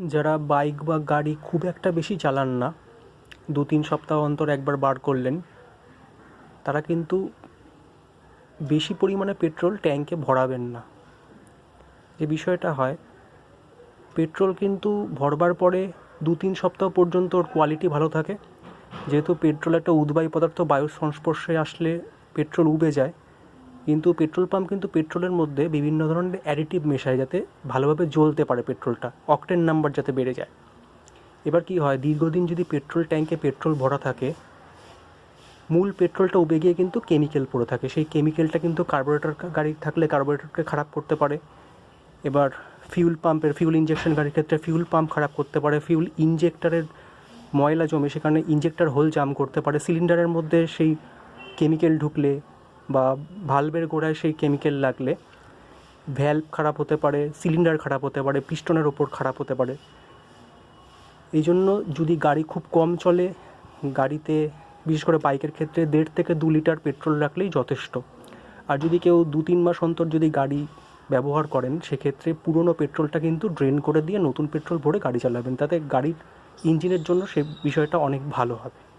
যারা বাইক বা গাড়ি খুব একটা বেশি চালান না দু তিন সপ্তাহ অন্তর একবার বার করলেন, তারা কিন্তু বেশি পরিমাণে পেট্রোল ট্যাঙ্কে ভরাবেন না। যে বিষয়টা হয়, পেট্রোল কিন্তু ভরবার পরে দু তিন সপ্তাহ পর্যন্ত ওর কোয়ালিটি ভালো থাকে। যেহেতু পেট্রোল একটা উদ্বায়ী পদার্থ বায়ুর সংস্পর্শে আসলে পেট্রোল উবে যায় কিন্তু পেট্রোল পাম্প কিন্তু পেট্রোলের মধ্যে বিভিন্ন ধরনের অ্যাডিটিভ মেশায় যাতে ভালোভাবে জ্বলতে পারে পেট্রোলটা অকটেন নাম্বার যাতে বেড়ে যায়। এবার কি হয়, দীর্ঘদিন যদি পেট্রোল ট্যাঙ্কে পেট্রোল ভরা থাকে, মূল পেট্রোলটা উবে গিয়ে কিন্তু কেমিক্যাল পড়ে থাকে। সেই কেমিক্যালটা কিন্তু কার্বোরেটর গাড়ি থাকলে কার্বোরেটরকে খারাপ করতে পারে। এবার ফিউল পাম্পের ফিউল ইঞ্জেকশন গাড়ির ক্ষেত্রে ফিউল পাম্প খারাপ করতে পারে। ফিউল ইঞ্জেক্টরের ময়লা জমে, সেখানে ইঞ্জেক্টর হোল জাম করতে পারে। সিলিন্ডারের মধ্যে সেই কেমিক্যাল ঢুকলে বা ভালভের গোড়ায় সেই কেমিক্যাল লাগলে ভ্যালভ খারাপ হতে পারে সিলিন্ডার খারাপ হতে পারে পিস্টনের ওপর খারাপ হতে পারে। এই জন্য যদি গাড়ি খুব কম চলে, গাড়িতে বিশেষ করে বাইকের ক্ষেত্রে দেড় থেকে দু লিটার পেট্রোল রাখলেই যথেষ্ট। আর যদি কেউ দু তিন মাস অন্তর যদি গাড়ি ব্যবহার করেন, সেক্ষেত্রে পুরনো পেট্রোলটা কিন্তু ড্রেন করে দিয়ে নতুন পেট্রোল ভরে গাড়ি চালাবেন। তাতে গাড়ির ইঞ্জিনের জন্য সে বিষয়টা অনেক ভালো হবে।